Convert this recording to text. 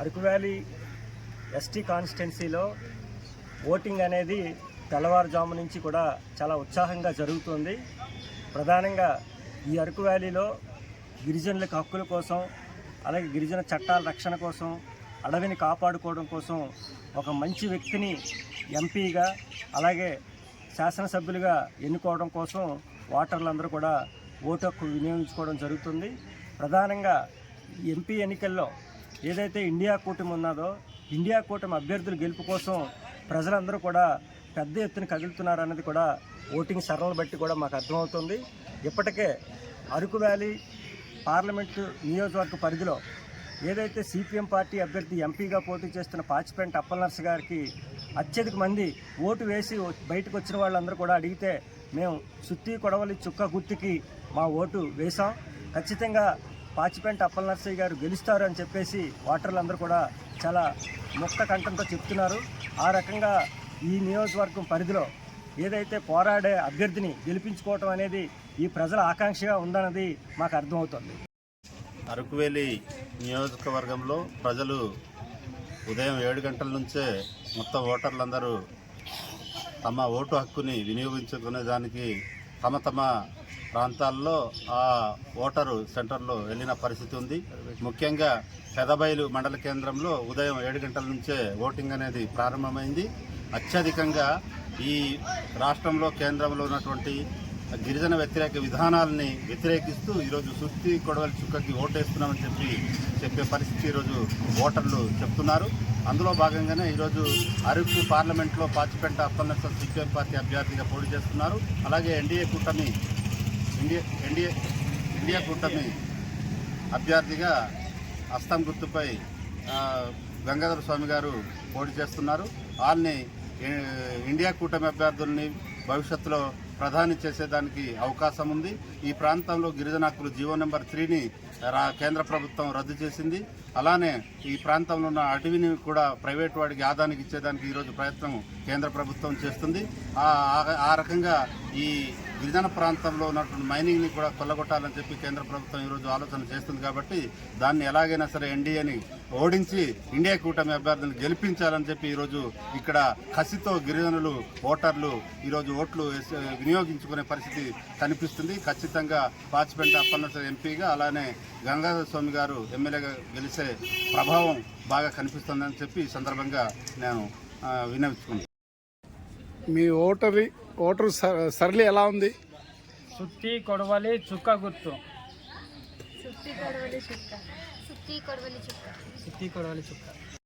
Araku valley ST కాన్స్టిట్యున్సీలో voting అనేది తెల్లవారుజాము నుంచి కూడా చాలా ఉత్సాహంగా జరుగుతుంది. ప్రధానంగా ఈ అరకు వ్యాలీలో గిరిజనులకు హక్కుల కోసం అలాగే గిరిజన చట్టాల రక్షణ కోసం అడవిని కాపాడుకోవడం కోసం ఒక మంచి వ్యక్తిని ఎంపీగా అలాగే శాసనసభ్యులుగా ఎన్నుకోవడం కోసం ఓటర్లందరూ కూడా ఓటు హక్కు వినియోగించుకోవడం జరుగుతుంది. ప్రధానంగా ఎంపీ ఎన్నికల్లో ఏదైతే ఇండియా కూటమి ఉన్నదో ఇండియా కూటమి అభ్యర్థుల గెలుపు కోసం ప్రజలందరూ కూడా పెద్ద ఎత్తున కదులుతున్నారన్నది కూడా ఓటింగ్ సరళను బట్టి కూడా మాకు అర్థమవుతుంది. ఇప్పటికే అరకు వ్యాలీ పార్లమెంటు నియోజకవర్గ పరిధిలో ఏదైతే సిపిఎం పార్టీ అభ్యర్థి ఎంపీగా పోటీ చేస్తున్న పాచిపెంట అప్పలనర్స్ గారికి అత్యధిక మంది ఓటు వేసి బయటకు వచ్చిన వాళ్ళందరూ కూడా అడిగితే మేము సుత్తి కొడవలి చుక్క గుర్తుకి మా ఓటు వేశాం. ఖచ్చితంగా పాచిపెంట అప్పలనర్సయ్య గారు గెలుస్తారు అని చెప్పేసి ఓటర్లు అందరూ కూడా చాలా ముక్త కంఠంతో చెప్తున్నారు. ఆ రకంగా ఈ నియోజకవర్గం పరిధిలో ఏదైతే పోరాడే అభ్యర్థిని గెలిపించుకోవటం అనేది ఈ ప్రజల ఆకాంక్షగా ఉందన్నది మాకు అర్థమవుతుంది. అరకువేలి నియోజకవర్గంలో ప్రజలు ఉదయం ఏడు గంటల నుంచే మొత్తం ఓటర్లందరూ తమ ఓటు హక్కుని వినియోగించుకునే దానికి తమ తమ ప్రాంతాల్లో ఆ ఓటరు సెంటర్లో వెళ్ళిన పరిస్థితి ఉంది. ముఖ్యంగా పెదబైలు మండల కేంద్రంలో ఉదయం ఏడు గంటల నుంచే ఓటింగ్ అనేది ప్రారంభమైంది. అత్యధికంగా ఈ రాష్ట్రంలో కేంద్రంలో ఉన్నటువంటి గిరిజన వ్యతిరేక విధానాలని వ్యతిరేకిస్తూ ఈరోజు సుత్తి కొడవలి చుక్కకి ఓటేస్తున్నామని చెప్పి చెప్పే పరిస్థితి ఈరోజు ఓటర్లు చెప్తున్నారు. అందులో భాగంగానే ఈరోజు అరకు పార్లమెంట్లో పాచిపెంట అప్పన్నస సిపిఎం పార్టీ అభ్యర్థిగా పోటీ చేస్తున్నారు. అలాగే ఎన్డీఏ కూటమి ఇండియా ఎన్డీఏ ఇండియా కూటమి అభ్యర్థిగా అస్తం గుర్తుపై గంగాధర స్వామి గారు పోటీ చేస్తున్నారు. వాళ్ళని ఇండియా కూటమి అభ్యర్థుల్ని భవిష్యత్తులో ప్రధాని చేసేదానికి అవకాశం ఉంది. ఈ ప్రాంతంలో గిరిజన హక్కులు జీవో నెంబర్ త్రీని రా కేంద్ర ప్రభుత్వం రద్దు చేసింది. అలానే ఈ ప్రాంతంలో ఉన్న అటవీని కూడా ప్రైవేట్ వాడికి ఆదానికి ఇచ్చేదానికి ఈరోజు ప్రయత్నం కేంద్ర ప్రభుత్వం చేస్తుంది. ఆ రకంగా ఈ గిరిజన ప్రాంతంలో ఉన్నటువంటి మైనింగ్ని కూడా కొల్లగొట్టాలని చెప్పి కేంద్ర ప్రభుత్వం ఈరోజు ఆలోచన చేస్తుంది కాబట్టి దాన్ని ఎలాగైనా సరే ఎన్డీఏని ఓడించి ఇండియా కూటమి అభ్యర్థులను గెలిపించాలని చెప్పి ఈరోజు ఇక్కడ కసితో గిరిజనులు ఓటర్లు ఈరోజు ఓట్లు వినియోగించుకునే పరిస్థితి కనిపిస్తుంది. ఖచ్చితంగా పాచిపెంట అప్పన్న ఎంపీగా అలానే గంగాధర స్వామి గారు ఎమ్మెల్యేగా గెలిచే ప్రభావం బాగా కనిపిస్తుందని చెప్పి ఈ సందర్భంగా నేను ఆ, మీ ఓటరి ఓటరు స- సరళి ఎలా ఉంది? సుత్తి కొడవలి చుక్క గుర్తు సుత్తి కొడవలి చుక్క. సుత్తి కొడవలి చుక్క. సుత్తి కొడవలి చుక్క.